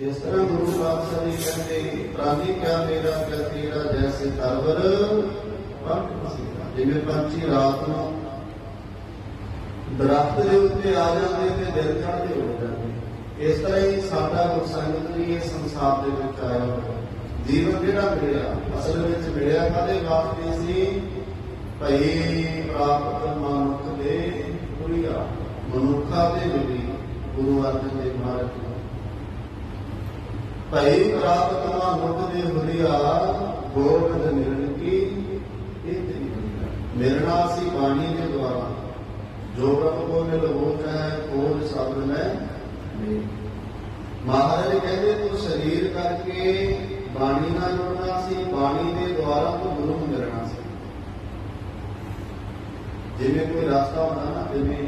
ਜਿਸ ਤਰ੍ਹਾਂ ਗੁਰੂ ਪਾਤਸ਼ਾਹ ਜੀ ਕਹਿੰਦੇ, ਪ੍ਰਾਨੀ ਕਿਆ ਮੇਰਾ ਕਿਆ ਤੇਰਾ, ਜੈਸੇ ਤਰਵਰ ਜਿਵੇਂ ਪੰਛੀ ਰਾਤ ਨੂੰ ਦਰਖਤ ਦੇ ਉੱਤੇ ਆ ਜਾਂਦੇ ਤੇ ਦਿਨ ਚੜ੍ਹਦੇ ਹੋ ਜਾਂਦੇ। ਇਸ ਤਰ੍ਹਾਂ ਹੀ ਸਾਡਾ ਗੁਰਸੰਗਤ ਵੀ ਇਸ ਸੰਸਾਰ ਦੇ ਵਿੱਚ ਆਇਆ ਜੀਵਨ ਜਿਹੜਾ ਮਿਲਿਆ? ਅਸਲ ਵਿੱਚ ਮਿਲਿਆ ਕਾਦੇ ਵਾਸਤੇ ਸੀ? ਭਈ ਪ੍ਰਾਪਤ ਮਨੁੱਖ ਦੇ ਪੁਰੀਆ ਮਨੁੱਖਾ ਦੇ ਮਿਲੀ ਗੁਰੂ ਅਰਜਨ ਦੇਵ ਮਹਾਰਾਜ ਭਈ ਪ੍ਰਾਪਤ ਮਨੁੱਖ ਦੇ ਹੁਰੀਆ ਗੋਬਿੰਦ ਮਿਲਣ ਕੀ? ਇਹ ਤੇਰੀ ਹੁਰੀਆ ਸੀ ਬਾਣੀ ਦੇ ਦੁਆਰਾ। ਜੋ ਪ੍ਰਭ ਕੋ ਮਿਲ ਹੋ ਹੈ ਕੋਲ ਸਬਦ ਮੈਂ ਮਹਾਰਾਜ ਕਹਿੰਦੇ, ਤੂੰ ਸਰੀਰ ਕਰਕੇ ਬਾਣੀ ਨਾਲ ਜੁੜਨਾ ਸੀ, ਬਾਣੀ ਦੇ ਦੁਆਰਾ ਤੂੰ ਗੁਰੂ ਨੂੰ ਮਿਲਣਾ ਸੀ। ਜਿਵੇਂ ਕੋਈ ਰਸਤਾ ਹੁੰਦਾ ਨਾ, ਜਿਵੇਂ